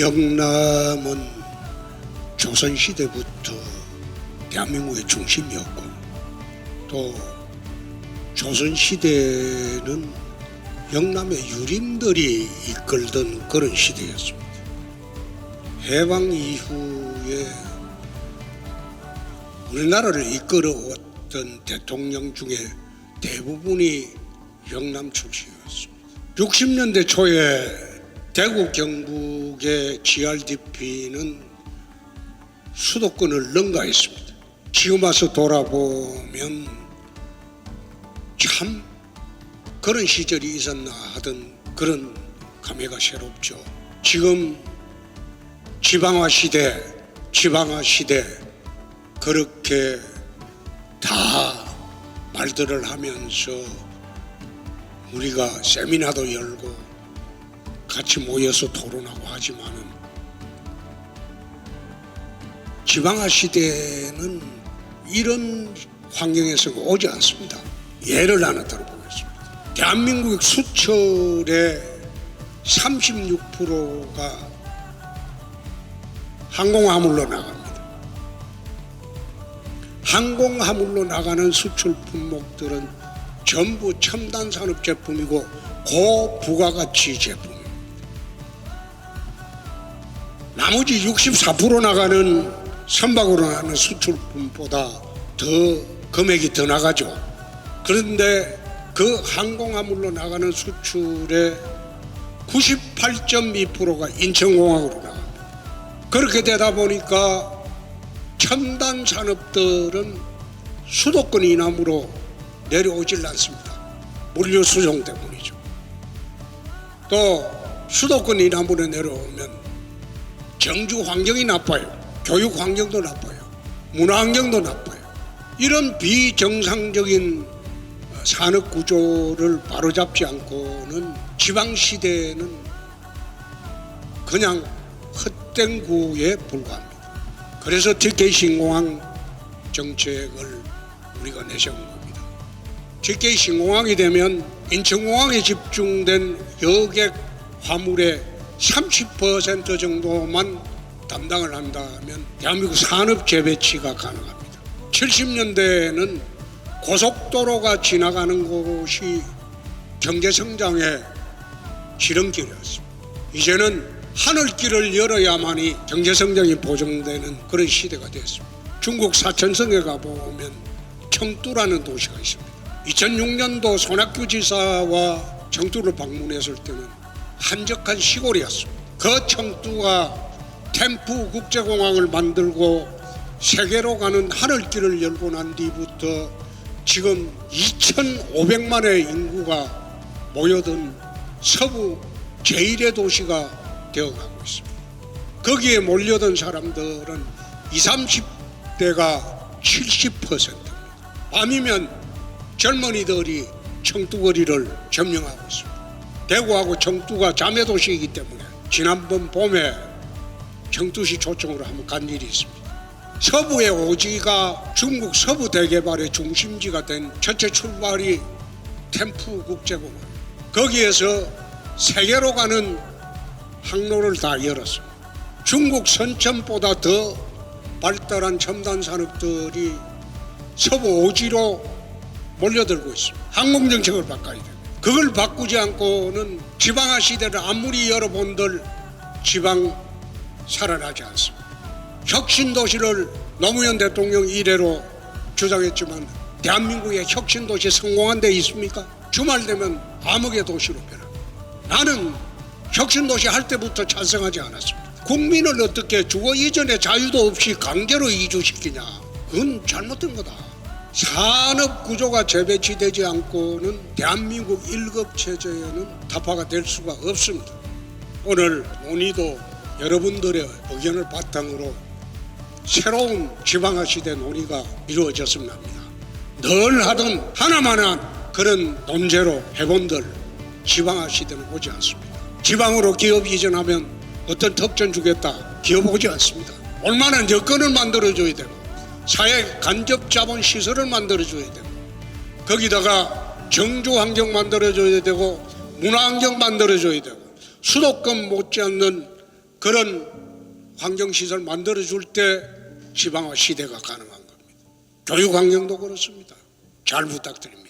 영남은 조선시대부터 대한민국의 중심이었고 또 조선시대는 영남의 유림들이 이끌던 그런 시대였습니다. 해방 이후에 우리나라를 이끌어왔던 대통령 중에 대부분이 영남 출신이었습니다. 60년대 초에 대구 경북의 GRDP는 수도권을 능가했습니다. 지금 와서 돌아보면 참 그런 시절이 있었나 하던 그런 감회가 새롭죠. 지금 지방화 시대, 지방화 시대 그렇게 다 말들을 하면서 우리가 세미나도 열고 같이 모여서 토론하고 하지만은 지방화 시대는 이런 환경에서 오지 않습니다. 예를 하나 들어보겠습니다. 대한민국 수출의 36%가 항공화물로 나갑니다. 항공화물로 나가는 수출 품목들은 전부 첨단 산업 제품이고 고부가가치 제품 나머지 64% 나가는 선박으로 나가는 수출품보다 더 금액이 더 나가죠. 그런데 그 항공화물로 나가는 수출의 98.2%가 인천공항으로 나갑니다. 그렇게 되다 보니까 첨단 산업들은 수도권 이남으로 내려오질 않습니다. 물류 수송 때문이죠. 또 수도권 이남으로 내려오면 정주 환경이 나빠요. 교육 환경도 나빠요. 문화 환경도 나빠요. 이런 비정상적인 산업 구조를 바로잡지 않고는 지방 시대는 그냥 헛된 구에 불과합니다. 그래서 TK 신공항 정책을 우리가 내세운 겁니다. TK 신공항이 되면 인천공항에 집중된 여객 화물의 30% 정도만 담당을 한다면 대한민국 산업 재배치가 가능합니다. 70년대에는 고속도로가 지나가는 곳이 경제 성장의 지름길이었습니다. 이제는 하늘길을 열어야만이 경제 성장이 보장되는 그런 시대가 됐습니다. 중국 사천성에 가보면 청두라는 도시가 있습니다. 2006년도 손학규 지사와 청두를 방문했을 때는 한적한 시골이었습니다. 그 청두가 템프 국제공항을 만들고 세계로 가는 하늘길을 열고 난 뒤부터 지금 2,500만의 인구가 모여든 서부 제1의 도시가 되어가고 있습니다. 거기에 몰려든 사람들은 20, 30대가 70%입니다. 밤이면 젊은이들이 청두거리를 점령하고 있습니다. 대구하고 청두가 자매 도시이기 때문에 지난번 봄에 청두시 초청으로 한번 간 일이 있습니다. 서부의 오지가 중국 서부 대개발의 중심지가 된 첫째 출발이 템프 국제공항. 거기에서 세계로 가는 항로를 다 열었습니다. 중국 선천보다 더 발달한 첨단 산업들이 서부 오지로 몰려들고 있습니다. 항공 정책을 바꿔야 됩니다. 그걸 바꾸지 않고는 지방화 시대를 아무리 열어본들 지방 살아나지 않습니다. 혁신 도시를 노무현 대통령 이래로 주장했지만 대한민국의 혁신 도시 성공한 데 있습니까? 주말 되면 암흑의 도시로 변합니다. 나는 혁신 도시 할 때부터 찬성하지 않았습니다. 국민을 어떻게 주거 이전의 자유도 없이 강제로 이주시키냐? 그건 잘못된 거다. 산업 구조가 재배치되지 않고는 대한민국 일급 체제에는 타파가 될 수가 없습니다. 오늘 논의도 여러분들의 의견을 바탕으로 새로운 지방화 시대 논의가 이루어졌으면 합니다. 늘 하던 하나만한 그런 논제로 해본들 지방화 시대는 오지 않습니다. 지방으로 기업 이전하면 어떤 특전 주겠다 기업 오지 않습니다. 얼마나 여건을 만들어줘야 되고 사회 간접 자본 시설을 만들어줘야 되고 거기다가 정주 환경 만들어줘야 되고 문화 환경 만들어줘야 되고 수도권 못지않는 그런 환경 시설 만들어줄 때 지방화 시대가 가능한 겁니다. 교육 환경도 그렇습니다. 잘 부탁드립니다.